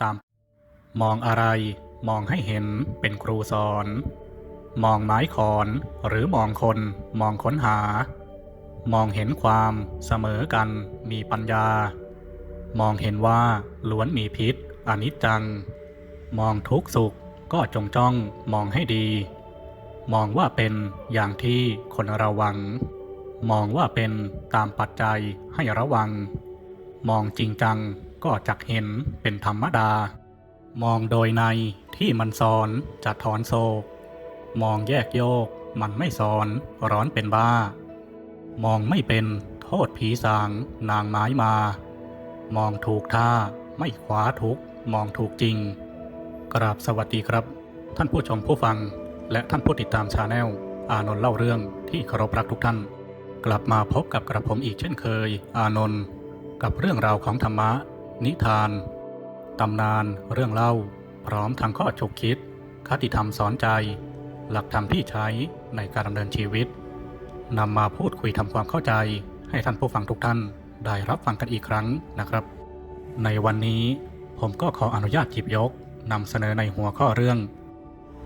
ตาม มองอะไรมองให้เห็นเป็นครูสอน มองไม้ขอนหรือมองคนมองค้นหา มองเห็นความเสมอกันมีปัญญา มองเห็นว่าล้วนมีพิษอนิจจัง มองทุกสุขก็จงจ้องมองให้ดี มองว่าเป็นอย่างที่คนราหวัง มองว่าเป็นตามปัจจัยให้ระวัง มองจริงจัง ก็จักเห็นเป็นธรรมดา มองโดยในที่มันสอนจะถอนโศก มองแยกโยกมันไม่สอนร้อนเป็นบ้า มองไม่เป็นโทษผีสางนางไม้มา มองถูกท่าไม่ขวาทุกมองถูกจริง กราบสวัสดีครับ ท่านผู้ชมผู้ฟัง และท่านผู้ติดตามชาแนลอานนท์เล่าเรื่องที่เคารพรักทุกท่าน กลับมาพบกับกระผมอีกเช่นเคย อานนท์กับเรื่องราวของธรรมะ นิทาน ตำนาน เรื่องเล่า พร้อมทั้งข้อฉกคิด คติธรรมสอนใจ หลักธรรมที่ใช้ในการดำเนินชีวิตนำมาพูดคุยทำความเข้าใจ ให้ท่านผู้ฟังทุกท่านได้รับฟังกันอีกครั้งนะครับ ในวันนี้ผมก็ขออนุญาตหยิบยกนำเสนอในหัวข้อเรื่อง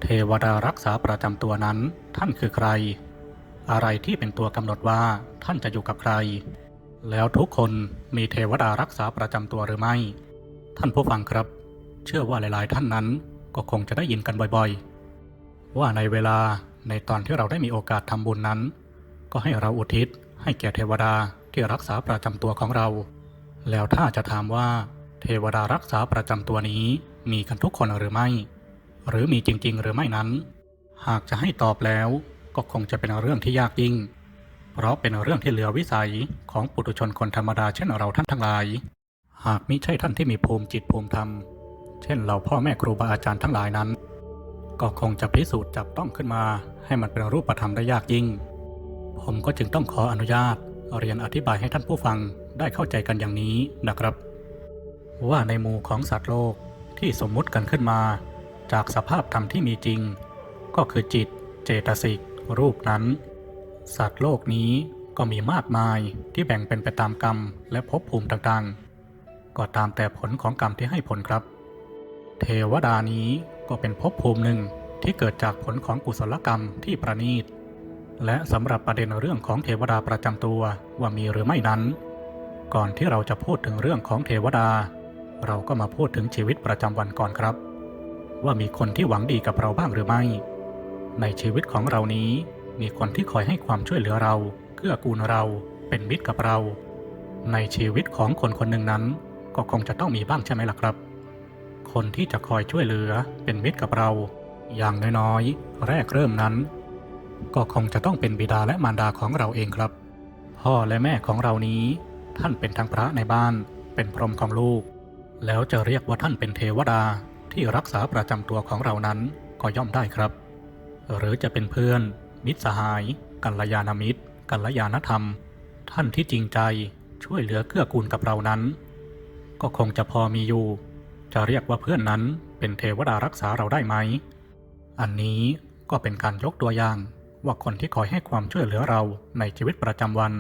เทวดารักษาประจำตัวนั้นท่านคือใคร อะไรที่เป็นตัวกำหนดว่าท่านจะอยู่กับใคร แล้วทุกคนมีเทวดารักษาประจำตัวหรือไม่ ท่านผู้ฟังครับ เชื่อว่าหลาย ๆ ท่านนั้นก็คงจะได้ยินกันบ่อย ๆ ว่าในเวลาในตอนที่เราได้มีโอกาสทำบุญนั้น ก็ให้เราอุทิศ ให้แก่เทวดาที่รักษาประจำตัวของเรา แล้วถ้าจะถามว่า เทวดารักษาประจำตัวนี้มีกันทุกคนหรือไม่ หรือมีจริง ๆ หรือไม่นั้น หากจะให้ตอบแล้วก็คงจะเป็นเรื่องที่ยากยิ่ง เพราะเป็นเรื่องที่เหลือวิสัยของปุถุชนคนธรรมดาเช่นเราท่านทั้งหลาย หากมิใช่ท่านที่มีภูมิจิตภูมิธรรม เช่นเราพ่อแม่ครูบาอาจารย์ทั้งหลายนั้น ก็คงจะพิสูจน์จับต้องขึ้นมา ให้มันเป็นรูปธรรมได้ยากยิ่ง ผมก็จึงต้องขออนุญาต เรียนอธิบายให้ท่านผู้ฟังได้เข้าใจกันอย่างนี้นะครับ ว่าในหมู่ของสัตว์โลกที่สมมุติกันขึ้นมา จากสภาพธรรมที่มีจริง ก็คือจิต เจตสิกรูปนั้น สัตว์โลกนี้ก็มีมากมายที่แบ่งเป็นไปตามกรรมและภพภูมิต่างๆ ก็ตามแต่ผลของกรรมที่ให้ผลครับ เทวดานี้ก็เป็นภพภูมิหนึ่งที่เกิดจากผลของกุศลกรรมที่ประณีต และสำหรับประเด็นเรื่องของเทวดาประจำตัวว่ามีหรือไม่นั้น ก่อนที่เราจะพูดถึงเรื่องของเทวดา เราก็มาพูดถึงชีวิตประจำวันก่อนครับ ว่ามีคนที่หวังดีกับเราบ้างหรือไม่ ในชีวิตของเรานี้ มีคนที่คอยให้ความช่วยเหลือเราเกื้อกูลเราเป็นมิตรกับเรา ในชีวิตของคนคนหนึ่งนั้น ก็คงจะต้องมีบ้างใช่ไหมล่ะครับ คนที่จะคอยช่วยเหลือเป็นมิตรกับเรา อย่างน้อยๆแรกเริ่มนั้น ก็คงจะต้องเป็นบิดาและมารดาของเราเองครับ พ่อและแม่ของเรานี้ ท่านเป็นทั้งพระในบ้าน เป็นพรหมของลูก แล้วจะเรียกว่าท่านเป็นเทวดาที่รักษาประจำตัวของเรานั้นก็ย่อมได้ครับ หรือจะเป็นเพื่อน มิตรสหาย กัลยาณมิตร กัลยาณธรรม ท่านที่จริงใจช่วยเหลือเกื้อกูลกับเรานั้น ก็คงจะพอมีอยู่ จะเรียกว่าเพื่อนนั้นเป็นเทวดารักษาเราได้ไหม อันนี้ก็เป็นการยกตัวอย่างว่าคนที่คอยให้ความช่วยเหลือเราในชีวิตประจำวัน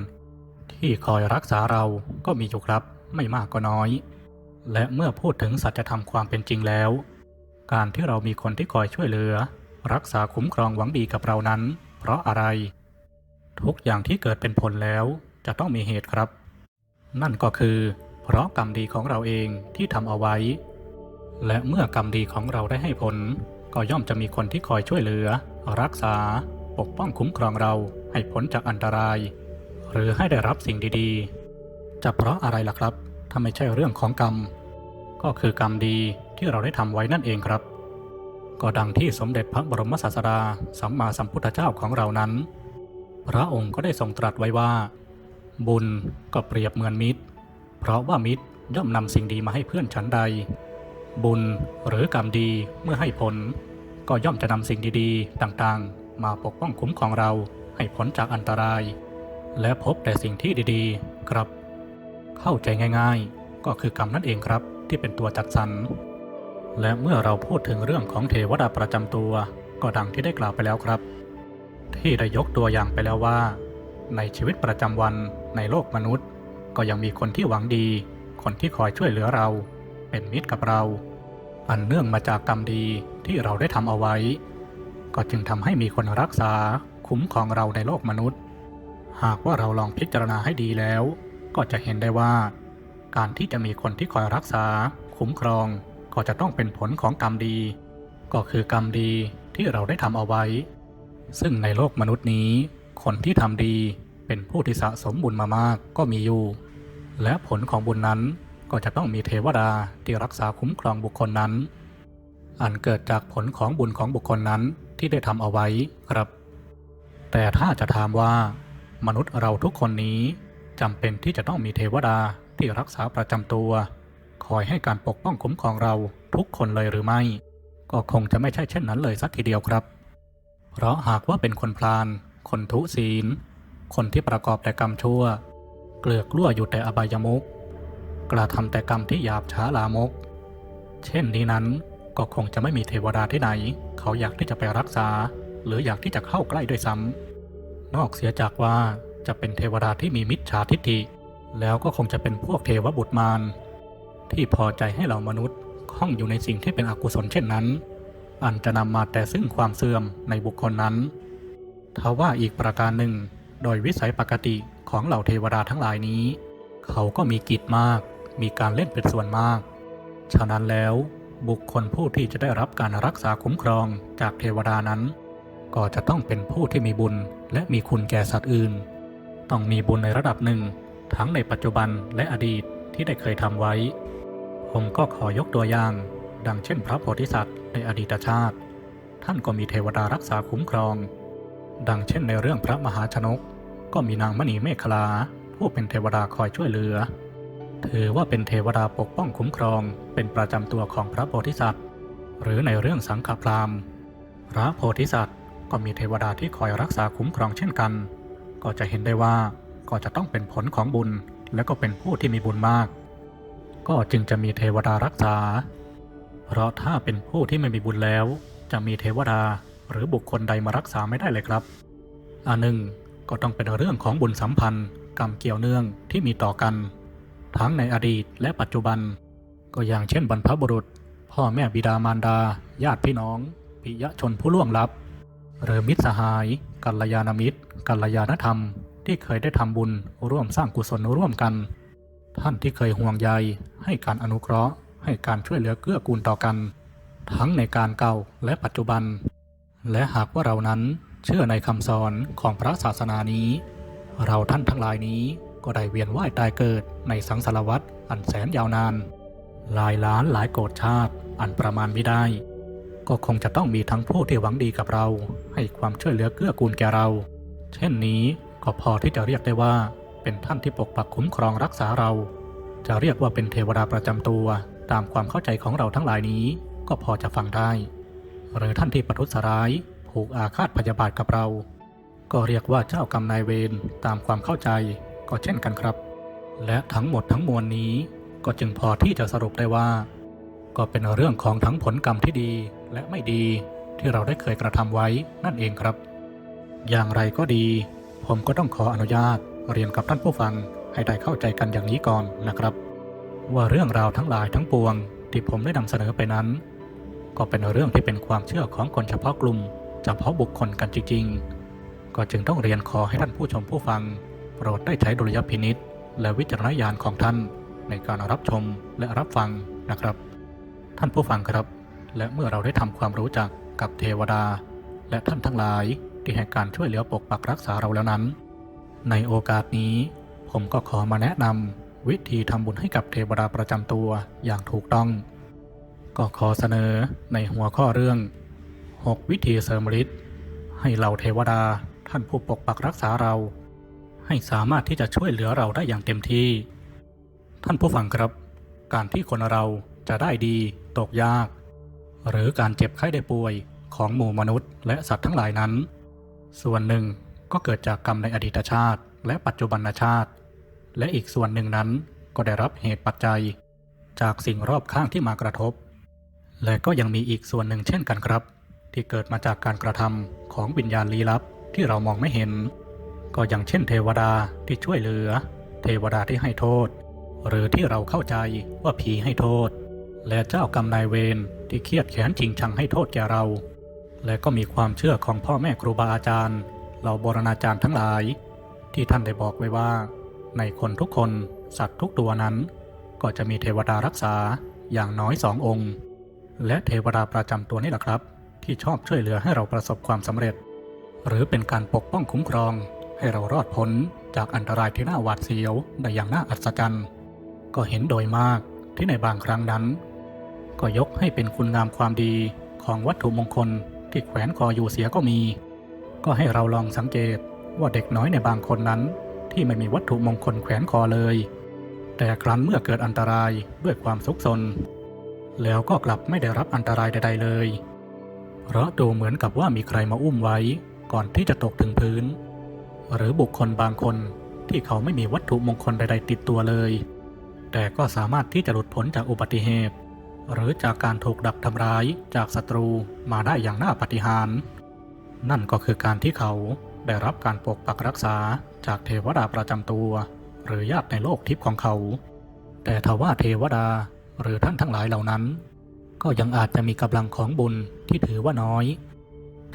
ที่คอยรักษาเราก็มีอยู่ครับ ไม่มากก็น้อย และเมื่อพูดถึงสัจธรรมความเป็นจริงแล้ว การที่เรามีคนที่คอยช่วยเหลือ รักษาคุ้มครองหวังดีกับเรานั้น เพราะอะไร ทุกอย่างที่เกิดเป็นผลแล้วจะต้องมีเหตุครับ นั่นก็คือ เพราะกรรมดีของเราเองที่ทำเอาไว้ และเมื่อกรรมดีของเราได้ให้ผล ก็ย่อมจะมีคนที่คอยช่วยเหลือ รักษา ปกป้องคุ้มครองเราให้พ้นจากอันตราย หรือให้ได้รับสิ่งดีๆ จะเพราะอะไรล่ะครับถ้าไม่ใช่เรื่องของกรรม ก็คือกรรมดีที่เราได้ทำไว้นั่นเองครับ ก็ดังที่สมเด็จพระบรมศาสดาสัมมาสัมพุทธเจ้าของเรานั้น พระองค์ก็ได้ทรงตรัสไว้ว่า บุญก็เปรียบเหมือนมิตร เพราะว่ามิตรย่อมนำสิ่งดีมาให้เพื่อนฉันใด บุญหรือกรรมดีเมื่อให้ผล ก็ย่อมจะนำสิ่งดีๆ ต่างๆ มาปกป้องคุ้มของเราให้พ้นจากอันตราย และพบแต่สิ่งที่ดีๆ ครับ เข้าใจง่าย ๆ ก็คือกรรมนั่นเองครับที่เป็นตัวจัดสรร และเมื่อเราพูดถึงเรื่องของเทวดาประจำตัว ก็ดังที่ได้กล่าวไปแล้วครับ ที่ได้ยกตัวอย่างไปแล้วว่า ในชีวิตประจำวันในโลกมนุษย์ ก็ยังมีคนที่หวังดี คนที่คอยช่วยเหลือเรา เป็นมิตรกับเรา อันเนื่องมาจากกรรมดีที่เราได้ทำเอาไว้ ก็จึงทำให้มีคนรักษาคุ้มครองเราในโลกมนุษย์ หากว่าเราลองพิจารณาให้ดีแล้ว ก็จะเห็นได้ว่า การที่จะมีคนที่คอยรักษา คุ้มครอง ก็จะต้องเป็นผลของกรรมดี ก็คือกรรมดีที่เราได้ทำเอาไว้ ซึ่งในโลกมนุษย์นี้ คนที่ทำดีเป็นผู้ที่สะสมบุญมามากก็มีอยู่ และผลของบุญนั้นก็จะต้องมีเทวดาที่รักษาคุ้มครองบุคคลนั้น อันเกิดจากผลของบุญของบุคคลนั้นที่ได้ทำเอาไว้ครับ แต่ถ้าจะถามว่า มนุษย์เราทุกคนนี้จำเป็นที่จะต้องมีเทวดาที่รักษาประจำตัว คอยให้การปกป้องคุ้มครองเราทุกคนเลยหรือไม่ ก็คงจะไม่ใช่เช่นนั้นเลยสักทีเดียวครับ เพราะหากว่าเป็นคนพลาน คนทุศีล คนที่ประกอบแต่กรรมชั่ว เกลือกลั่วอยู่แต่อบายมุกกระทำแต่กรรมที่หยาบช้าลามก เช่นนี้นั้นก็คงจะไม่มีเทวดาที่ไหน เขาอยากที่จะไปรักษา หรืออยากที่จะเข้าใกล้ด้วยซ้ำนอกเสียจากว่าจะเป็นเทวดาที่มีมิจฉาทิฏฐิแล้วก็คงจะเป็นพวกเทวบุตรมาร ที่พอใจให้เรามนุษย์ข้องอยู่ในสิ่งที่เป็นอกุศลเช่นนั้น อันจะนำมาแต่ซึ่งความเสื่อมในบุคคลนั้นทว่าอีกประการหนึ่ง โดยวิสัยปกติของเหล่าเทวดาทั้งหลายนี้ เขาก็มีกิจมาก มีการเล่นเป็นส่วนมาก ฉะนั้นแล้วบุคคลผู้ที่จะได้รับการรักษาคุ้มครองจากเทวดานั้น ก็จะต้องเป็นผู้ที่มีบุญและมีคุณแก่สัตว์อื่น ต้องมีบุญในระดับหนึ่ง ทั้งในปัจจุบันและอดีตที่ได้เคยทำไว้ ผมก็ขอยกตัวอย่าง ดังเช่นพระโพธิสัตว์ในอดีตชาติ ท่านก็มีเทวดารักษาคุ้มครอง ดังเช่นในเรื่องพระมหาชนก ก็มีนางมณีเมขลา ผู้เป็นเทวดาคอยช่วยเหลือ ถือว่าเป็นเทวดาปกป้องคุ้มครอง เป็นประจำตัวของพระโพธิสัตว์ หรือในเรื่องสังฆพราหมณ์พระโพธิสัตว์ก็มีเทวดาที่คอยรักษาคุ้มครองเช่นกัน ก็จะเห็นได้ว่าก็จะต้องเป็นผลของบุญและก็เป็นผู้ที่มีบุญมาก ก็จึงจะมีเทวดารักษา เพราะถ้าเป็นผู้ที่ไม่มีบุญแล้ว จะมีเทวดาหรือบุคคลใดมารักษาไม่ได้เลยครับ อันหนึ่งก็ต้องเป็นเรื่องของบุญสัมพันธ์ กรรมเกี่ยวเนื่องที่มีต่อกัน ทั้งในอดีตและปัจจุบัน ก็อย่างเช่นบรรพบุรุษ พ่อแม่บิดามารดา ญาติพี่น้องปิยชนผู้ล่วงลับหรือมิตรสหาย กัลยาณมิตร กัลยาณธรรม ที่เคยได้ทำบุญร่วมสร้างกุศลร่วมกัน ท่านที่เคยห่วงใยให้การอนุเคราะห์ ให้การช่วยเหลือเกื้อกูลต่อกัน ทั้งในการเก่าและปัจจุบัน และหากว่าเรานั้นเชื่อในคำสอนของพระศาสนานี้ เราท่านทั้งหลายนี้ก็ได้เวียนว่ายตายเกิดในสังสารวัฏอันแสนยาวนาน หลายล้านหลายโกรธชาติอันประมาณไม่ได้ ก็คงจะต้องมีทั้งผู้ที่หวังดีกับเรา ให้ความช่วยเหลือเกื้อกูลแก่เรา เช่นนี้ก็พอที่จะเรียกได้ว่า เป็นท่านที่ปกปักคุ้มครองรักษาเรา จะเรียกว่าเป็นเทวดาประจำตัวตามความเข้าใจของเราทั้งหลายนี้ ก็พอจะฟังได้ หรือท่านที่ประทุษร้ายผูกอาฆาตพยาบาทกับเรา ก็เรียกว่าเจ้ากรรมนายเวรตามความเข้าใจก็เช่นกันครับ และทั้งหมดทั้งมวลนี้ก็จึงพอที่จะสรุปได้ว่า ก็เป็นเรื่องของทั้งผลกรรมที่ดีและไม่ดีที่เราได้เคยกระทำไว้นั่นเองครับ อย่างไรก็ดี ผมก็ต้องขออนุญาต เรียนกับท่านผู้ฟังให้ได้เข้าใจกันอย่างนี้ก่อนนะครับ ว่าเรื่องราวทั้งหลายทั้งปวง ที่ผมได้นำเสนอไปนั้น ก็เป็นเรื่องที่เป็นความเชื่อของคนเฉพาะกลุ่มเฉพาะบุคคลกันจริง ๆ ก็จึงต้องเรียนขอให้ท่านผู้ชมผู้ฟัง โปรดได้ใช้ดุลยพินิษและวิจารณญาณของท่านในการรับชมและรับฟังนะครับ ท่านผู้ฟังครับ และเมื่อเราได้ทำความรู้จักกับเทวดา และท่านทั้งหลายที่ให้การช่วยเหลือปกปักรักษาเราแล้วนั้น ในโอกาสนี้ ผมก็ขอมาแนะนำวิธีทำบุญให้กับเทวดาประจำตัวอย่างถูกต้อง ก็ขอเสนอในหัวข้อเรื่อง 6 วิธีเสริมฤทธิ์ให้เหล่าเทวดาท่านผู้ปกปักรักษาเรา ให้สามารถที่จะช่วยเหลือเราได้อย่างเต็มที่ ท่านผู้ฟังครับ การที่คนเราจะได้ดีตกยาก หรือการเจ็บไข้ได้ป่วยของหมู่มนุษย์และสัตว์ทั้งหลายนั้น ส่วนหนึ่ง ก็เกิดจากกรรมในอดีตชาติ และปัจจุบันชาติ และอีกส่วนหนึ่งนั้นก็ได้รับเหตุปัจจัย จากสิ่งรอบข้างที่มากระทบ และก็ยังมีอีกส่วนหนึ่งเช่นกันครับ ที่เกิดมาจากการกระทำของวิญญาณลี้ลับที่เรามองไม่เห็น ก็อย่างเช่นเทวดาที่ช่วยเหลือ เทวดาที่ให้โทษ หรือที่เราเข้าใจว่าผีให้โทษ และเจ้ากรรมนายเวรที่เครียดแค้นจริงชังให้โทษแก่เรา และก็มีความเชื่อของพ่อแม่ครูบาอาจารย์ เหล่าโบราณอาจารย์ทั้งหลาย ที่ท่านได้บอกไว้ว่า ในคนทุกคนสัตว์ทุกตัวนั้น ก็จะมีเทวดารักษาอย่างน้อยสององค์ และเทวดาประจำตัวนี่แหละครับ ที่ชอบช่วยเหลือให้เราประสบความสำเร็จ หรือเป็นการปกป้องคุ้มครอง ให้เรารอดพ้นจากอันตรายที่น่าหวาดเสียวได้อย่างน่าอัศจรรย์ ก็เห็นโดยมากที่ในบางครั้งนั้น ก็ยกให้เป็นคุณงามความดีของวัตถุมงคลที่แขวนคออยู่เสียก็มี ก็ให้เราลองสังเกตว่าเด็กน้อยในบางคนนั้น ที่ไม่มีวัตถุมงคลแขวนคอเลย แต่ครั้นเมื่อเกิดอันตรายด้วยความซุกซนแล้วก็กลับไม่ได้รับอันตรายใด ๆ เลย เพราะดูเหมือนกับว่ามีใครมาอุ้มไว้ก่อนที่จะตกถึงพื้น หรือบุคคลบางคนที่เขาไม่มีวัตถุมงคลใด ๆ ติดตัวเลย แต่ก็สามารถที่จะหลุดพ้นจากอุบัติเหตุ หรือจากการถูกดักทำร้ายจากศัตรูมาได้อย่างน่าปฏิหารย์ นั่นก็คือการที่เขาได้รับการปกปักรักษาจากเทวดาประจำตัว หรือญาติในโลกทิพย์ของเขา แต่ทว่าเทวดาหรือท่านทั้งหลายเหล่านั้น ก็ยังอาจจะมีกำลังของบุญที่ถือว่าน้อย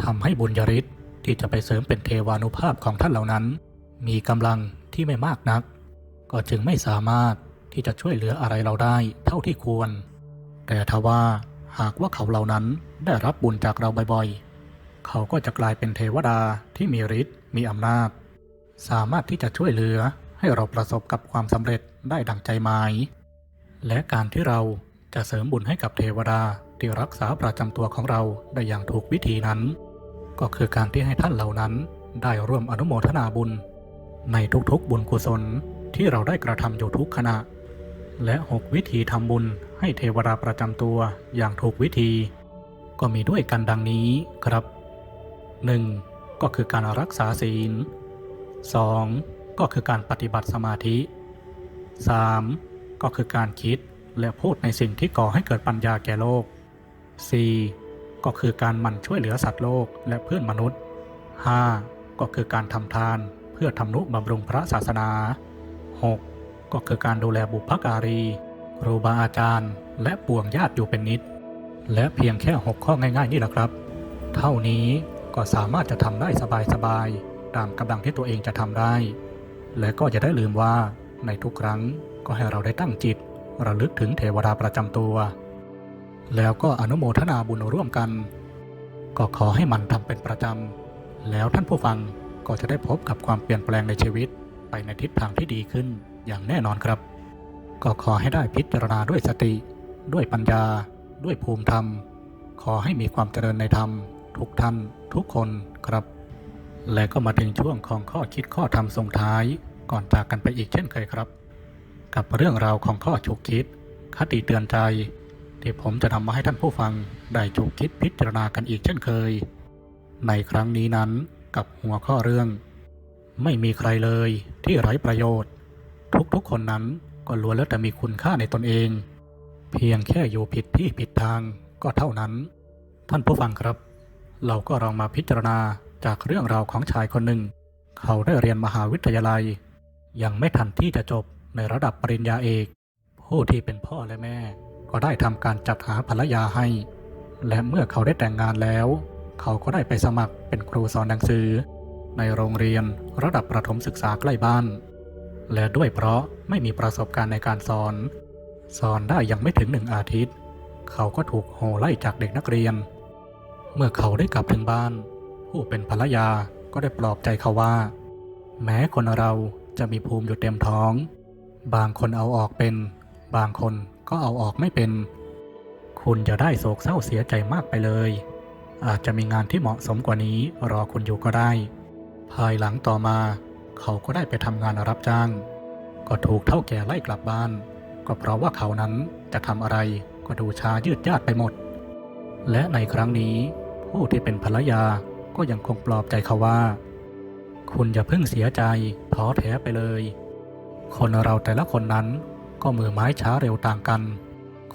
ทำให้บุญยริศที่จะไปเสริมเป็นเทวานุภาพของท่านเหล่านั้น มีกำลังที่ไม่มากนัก ก็จึงไม่สามารถที่จะช่วยเหลืออะไรเราได้เท่าที่ควร แต่ทว่าหากว่าเขาเหล่านั้นได้รับบุญจากเราบ่อยๆ เขาก็จะกลายเป็นเทวดาที่มีฤทธิ์มีอำนาจ สามารถที่จะช่วยเหลือให้เราประสบกับความสำเร็จได้ดังใจหมาย และการที่เราจะเสริมบุญให้กับเทวดาที่รักษาประจำตัวของเราได้อย่างถูกวิธีนั้น ก็คือการที่ให้ท่านเหล่านั้นได้ร่วมอนุโมทนาบุญ ในทุกๆบุญกุศลที่เราได้กระทำอยู่ทุกขณะ และหกวิธีทำบุญให้เทวดาประจำตัวอย่างถูกวิธี ก็มีด้วยกันดังนี้ครับ 1. ก็คือการรักษาศีล 2. ก็คือการปฏิบัติสมาธิ 3. ก็คือการคิดและพูดในสิ่งที่ก่อให้เกิดปัญญาแก่โลก 4. ก็คือการมันช่วยเหลือสัตว์โลกและเพื่อนมนุษย์ 5. ก็คือการทำทานเพื่อทำนุบำรุงพระศาสนา 6. ก็คือการดูแลบุพการีครูบาอาจารย์ และป่วงญาติอยู่เป็นนิด และเพียงแค่ 6 ข้อง่ายๆนี่แหละครับ เท่านี้ ก็สามารถจะทำได้สบายๆตามกำลังที่ตัวเองจะทำได้ และก็จะได้ลืมว่าในทุกครั้งก็ให้เราได้ตั้งจิต ระลึกถึงเทวดาประจำตัว แล้วก็อนุโมทนาบุญร่วมกัน ก็ขอให้มันทำเป็นประจำ แล้วท่านผู้ฟังก็จะได้พบกับความเปลี่ยนแปลงในชีวิตไปในทิศทางที่ดีขึ้นอย่างแน่นอนครับ ก็ขอให้ได้พิจารณาด้วยสติ ด้วยปัญญา ด้วยภูมิธรรม ขอให้มีความเจริญในธรรม ทุกท่านทุกคนครับ และก็มาถึงช่วงของข้อคิดข้อธรรมส่งท้ายก่อนจากกันไปอีกเช่นเคยครับ กับเรื่องราวของข้อฉุกคิด คติเตือนใจ ที่ผมจะนำมาให้ท่านผู้ฟังได้ฉุกคิดพิจารณากันอีกเช่นเคย ในครั้งนี้นั้นกับหัวข้อเรื่อง ไม่มีใครเลยที่ไร้ประโยชน์ ทุกๆคนนั้นก็ล้วนแล้วแต่มีคุณค่าในตนเอง เพียงแค่อยู่ผิดที่ผิดทางก็เท่านั้น ท่านผู้ฟังครับ เราก็ลองมาพิจารณาจากเรื่องราวของชายคนหนึ่ง เขาได้เรียนมหาวิทยาลัย ยังไม่ทันที่จะจบในระดับปริญญาเอก ผู้ที่เป็นพ่อและแม่ ก็ได้ทำการจัดหาภรรยาให้ และเมื่อเขาได้แต่งงานแล้ว เขาก็ได้ไปสมัครเป็นครูสอนหนังสือ ในโรงเรียนระดับประถมศึกษาใกล้บ้าน และด้วยเพราะไม่มีประสบการณ์ในการสอน สอนได้ยังไม่ถึงหนึ่งอาทิตย์ เขาก็ถูกโหไล่จากเด็กนักเรียน เมื่อเขาได้กลับถึงบ้าน ผู้เป็นภรรยาก็ได้ปลอบใจเขาว่า แม้คนเราจะมีภูมิอยู่เต็มท้อง บางคนเอาออกเป็น บางคนก็เอาออกไม่เป็น คุณจะได้โศกเศร้าเสียใจมากไปเลย อาจจะมีงานที่เหมาะสมกว่านี้รอคุณอยู่ก็ได้ ภายหลังต่อมา เขาก็ได้ไปทำงานรับจ้าง ก็ถูกเท่าแก่ไล่กลับบ้าน ก็เพราะว่าเขานั้นจะทำอะไรก็ดูช้ายืดยาดไปหมด และในครั้งนี้ ผู้ที่เป็นภรรยาก็ยังคงปลอบใจเขาว่า คุณอย่าเพิ่งเสียใจท้อแท้ไปเลย คนเราแต่ละคนนั้นก็มือไม้ช้าเร็วต่างกัน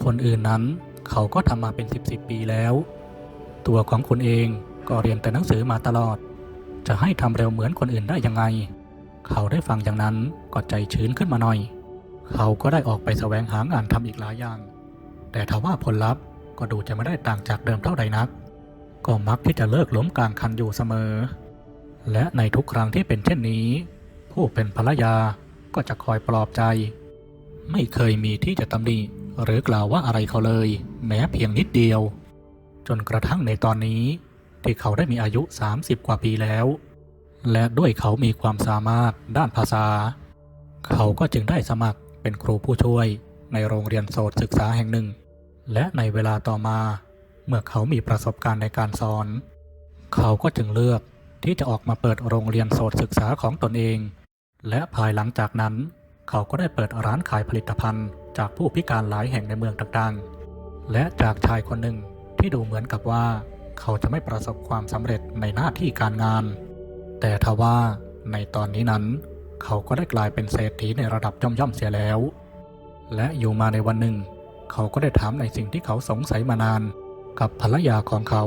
คนอื่นนั้นเขาก็ทำมาเป็นสิบสิบปีแล้ว ตัวของคุณเองก็เรียนแต่หนังสือมาตลอด จะให้ทำเร็วเหมือนคนอื่นได้ยังไง เขาได้ฟังอย่างนั้นก็ใจชื้นขึ้นมาหน่อย เขาก็ได้ออกไปแสวงหางานทำอีกหลายอย่าง แต่ทว่าผลลัพธ์ก็ดูจะไม่ได้ต่างจากเดิมเท่าใดนัก ก็มักที่จะเลิกล้มกลางคันอยู่เสมอ และในทุกครั้งที่เป็นเช่นนี้ ผู้เป็นภรรยาก็จะคอยปลอบใจ ไม่เคยมีที่จะตำหนิหรือกล่าวว่าอะไรเขาเลย แม้เพียงนิดเดียว จนกระทั่งในตอนนี้ ที่เขาได้มีอายุ 30 กว่าปีแล้ว และด้วยเขามีความสามารถด้านภาษา เขาก็จึงได้สมัครเป็นครูผู้ช่วยในโรงเรียนโสตศึกษาแห่งหนึ่ง และในเวลาต่อมา เมื่อเขามีประสบการณ์ในการสอน เขาก็จึงเลือกที่จะออกมาเปิดโรงเรียนโสตศึกษาของตนเอง และภายหลังจากนั้น เขาก็ได้เปิดร้านขายผลิตภัณฑ์ จากผู้พิการหลายแห่งในเมืองต่างๆ และจากชายคนหนึ่งที่ดูเหมือนกับว่า เขาจะไม่ประสบความสำเร็จในหน้าที่การงาน แต่ทว่าในตอนนี้นั้น เขาก็ได้กลายเป็นเศรษฐีในระดับย่อมๆเสียแล้ว และอยู่มาในวันหนึ่ง เขาก็ได้ถามในสิ่งที่เขาสงสัยมานาน กับภรรยาของเขา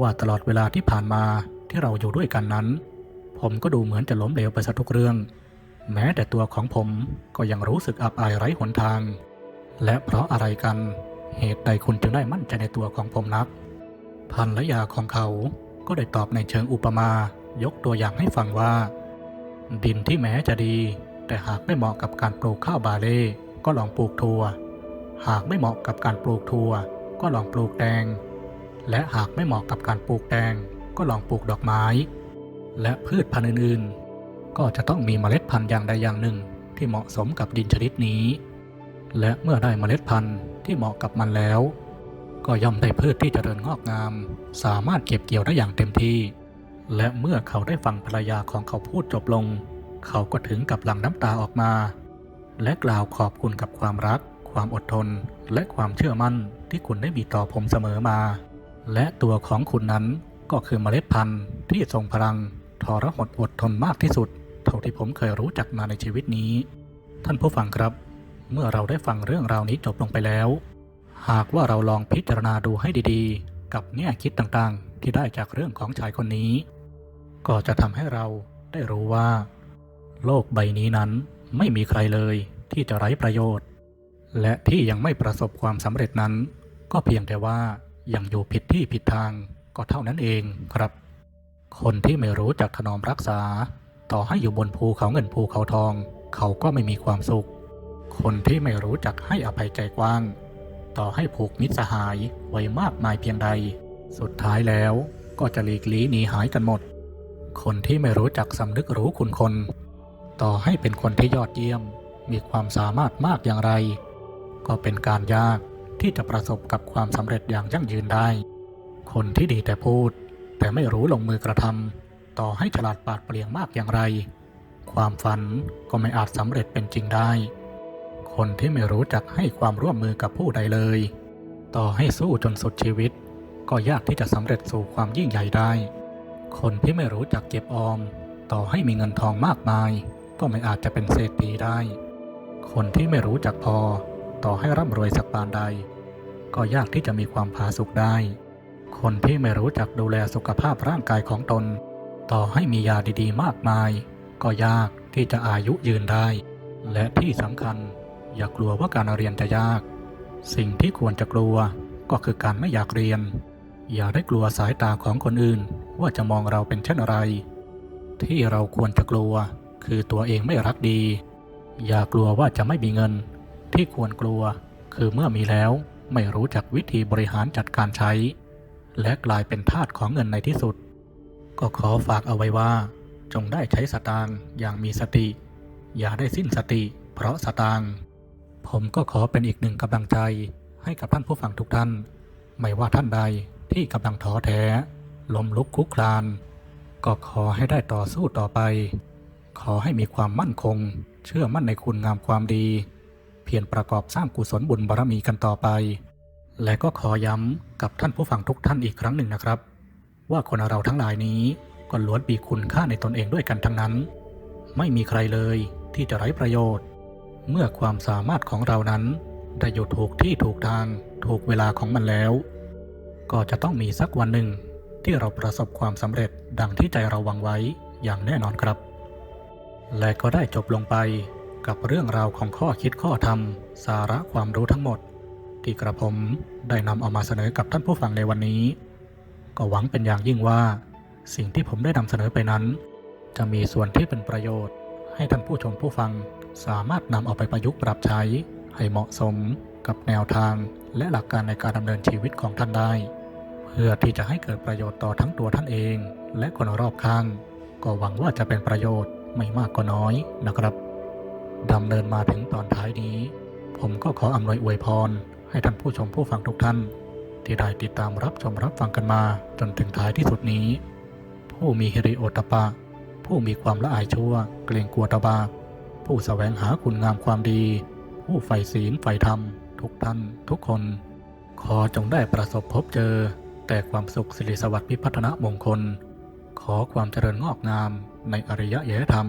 ว่าตลอดเวลาที่ผ่านมาที่เราอยู่ด้วยกันนั้น ผมก็ดูเหมือนจะล้มเหลวไปซะทุกเรื่อง แม้แต่ตัวของผมก็ยังรู้สึกอับอายไร้หนทาง และเพราะอะไรกันเหตุใดคุณจึงได้มั่นใจในตัวของผมนักภรรยาของเขาก็ได้ตอบในเชิงอุปมา ยกตัวอย่างให้ฟังว่า ดินที่แม้จะดี แต่หากไม่เหมาะกับการปลูกข้าวบาเล่ก็ลองปลูกถั่วหากไม่เหมาะกับการปลูกถั่ว ก็ลองปลูกแตง และหากไม่เหมาะกับการปลูกแตง ก็ลองปลูกดอกไม้ และพืชพันธุ์อื่นๆ ก็จะต้องมีเมล็ดพันธุ์อย่างใดอย่างหนึ่ง ที่เหมาะสมกับดินชนิดนี้ และเมื่อได้เมล็ดพันธุ์ที่เหมาะกับมันแล้ว ก็ย่อมได้พืชที่เจริญงอกงาม สามารถเก็บเกี่ยวได้อย่างเต็มที่ และเมื่อเขาได้ฟังภรรยาของเขาพูดจบลง เขาก็ถึงกับหลั่งน้ำตาออกมา และกล่าวขอบคุณกับความรักความอดทนและความเชื่อมั่น ที่คุณได้มีต่อผมเสมอมา และตัวของคุณนั้นก็คือเมล็ดพันธุ์ที่ทรงพลังทรหดอดทนมากที่สุด เท่าที่ผมเคยรู้จักมาในชีวิตนี้ ท่านผู้ฟังครับ เมื่อเราได้ฟังเรื่องราวนี้จบลงไปแล้ว หากว่าเราลองพิจารณาดูให้ดีๆ กับแง่คิดต่างๆ ที่ได้จากเรื่องของชายคนนี้ ก็จะทำให้เราได้รู้ว่า โลกใบนี้นั้นไม่มีใครเลยที่จะไร้ประโยชน์ และที่ยังไม่ประสบความสำเร็จนั้น ก็เพียงแต่ว่ายังอยู่ผิดที่ผิดทางก็เท่านั้นเองครับ คนที่ไม่รู้จักถนอมรักษา ต่อให้อยู่บนภูเขาเงินภูเขาทอง เขาก็ไม่มีความสุข คนที่ไม่รู้จักให้อภัยใจกว้าง ต่อให้ผูกมิตรสหายไว้มากมายเพียงใด สุดท้ายแล้วก็จะหลีกลี่หนีหายกันหมด คนที่ไม่รู้จักสำนึกรู้คุณคน ต่อให้เป็นคนที่ยอดเยี่ยม มีความสามารถมากอย่างไร ก็เป็นการยากที่จะประสบกับความสำเร็จอย่างยั่งยืนได้ คนที่ดีแต่พูด แต่ไม่รู้ลงมือกระทำต่อให้ฉลาดปาดเปรียงมากอย่างไร ความฝันก็ไม่อาจสำเร็จเป็นจริงได้ คนที่ไม่รู้จักให้ความร่วมมือกับผู้ใดเลย ต่อให้สู้จนสุดชีวิต ก็ยากที่จะสำเร็จสู่ความยิ่งใหญ่ได้ คนที่ไม่รู้จักเก็บออม ต่อให้มีเงินทองมากมาย ก็ไม่อาจจะเป็นเศรษฐีได้ คนที่ไม่รู้จักพอ ต่อให้ร่ำรวยสักปานใด ก็ยากที่จะมีความผาสุกได้ คนที่ไม่รู้จักดูแลสุขภาพร่างกายของตน ต่อให้มียาดีๆ มากมาย ก็ยากที่จะอายุยืนได้ และที่สำคัญอย่ากลัวว่าการเรียนจะยาก สิ่งที่ควรจะกลัวก็คือการไม่อยากเรียน อย่าได้กลัวสายตาของคนอื่น ว่าจะมองเราเป็นเช่นอะไร ที่เราควรจะกลัว คือตัวเองไม่รักดี อย่ากลัวว่าจะไม่มีเงิน ที่ควรกลัว คือเมื่อมีแล้วไม่รู้จักวิธีบริหารจัดการใช้ และกลายเป็นทาสของเงินในที่สุด ก็ขอฝากเอาไว้ว่า จงได้ใช้สตางค์อย่างมีสติ อย่าได้สิ้นสติ เพราะสตางค์ผมก็ขอเป็นอีกหนึ่งกำลังใจให้กับท่านผู้ฟังทุกท่าน ไม่ว่าท่านใดที่กำลังท้อแท้ล้มลุกคุกคลาน ก็ขอให้ได้ต่อสู้ต่อไป ขอให้มีความมั่นคง เชื่อมั่นในคุณงามความดี เพียรประกอบสร้างกุศลบุญบารมีกันต่อไป และก็ขอย้ำกับท่านผู้ฟังทุกท่านอีกครั้งหนึ่งนะครับ ว่าคนเราทั้งหลายนี้ก็ล้วนมีคุณค่าในตนเองด้วยกันทั้งนั้น ไม่มีใครเลยที่จะไร้ประโยชน์ เมื่อความสามารถของเรานั้นได้อยู่ถูกที่ถูกทางถูกเวลาของมันแล้ว ก็จะต้องมีสักวันหนึ่งที่เราประสบความสำเร็จดังที่ใจเราวังไว้อย่างแน่นอนครับ และก็ได้จบลงไป กับเรื่องราวของข้อคิดข้อธรรม สาระความรู้ทั้งหมด ที่กระผมได้นำเอามาเสนอกับท่านผู้ฟังในวันนี้ ก็หวังเป็นอย่างยิ่งว่า สิ่งที่ผมได้นำเสนอไปนั้น จะมีส่วนที่เป็นประโยชน์ ให้ท่านผู้ชมผู้ฟังสามารถนำเอาไปประยุกต์ปรับใช้ ให้เหมาะสมกับแนวทางและหลักการในการดำเนินชีวิตของท่านได้ เพื่อที่จะให้เกิดประโยชน์ต่อทั้งตัวท่านเอง และคนรอบข้าง ก็หวังว่าจะเป็นประโยชน์ไม่มากก็น้อยนะครับ ดำเนินมาถึงตอนท้ายนี้ ผมก็ขออำนวยอวยพร ให้ท่านผู้ชมผู้ฟังทุกท่าน ที่ได้ติดตามรับชมรับฟังกันมาจนถึงท้ายที่สุดนี้ ผู้มีฮิริโอตปะ ผู้มีความละอายชั่ว เกรงกลัวตบาผู้แสวงหาคุณงามความดี ผู้ใฝ่ศีลใฝ่ธรรม ทุกท่านทุกคน ขอจงได้ประสบพบเจอ แต่ความสุขสิริสวัสดิ์พิพัฒนมงคล ขอความเจริญงอกงามในอริยะยธรรม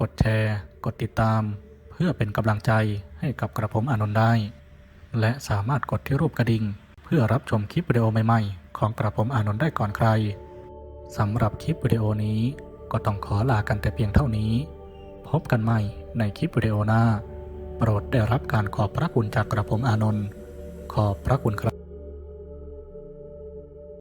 กดแชร์ กดติดตาม เพื่อเป็นกำลังใจให้กับกระผมอานนท์ได้ และสามารถกดที่รูปกระดิ่ง เพื่อรับชมคลิปวิดีโอใหม่ๆ ของกระผมอานนท์ได้ก่อนใครสำหรับคลิปวิดีโอนี้ก็ต้องขอลากันแต่เพียงเท่านี้ พบกันใหม่ในคลิปวิดีโอหน้า โปรดได้รับการขอบพระคุณจากกระผมอานนท์ขอบพระคุณครับ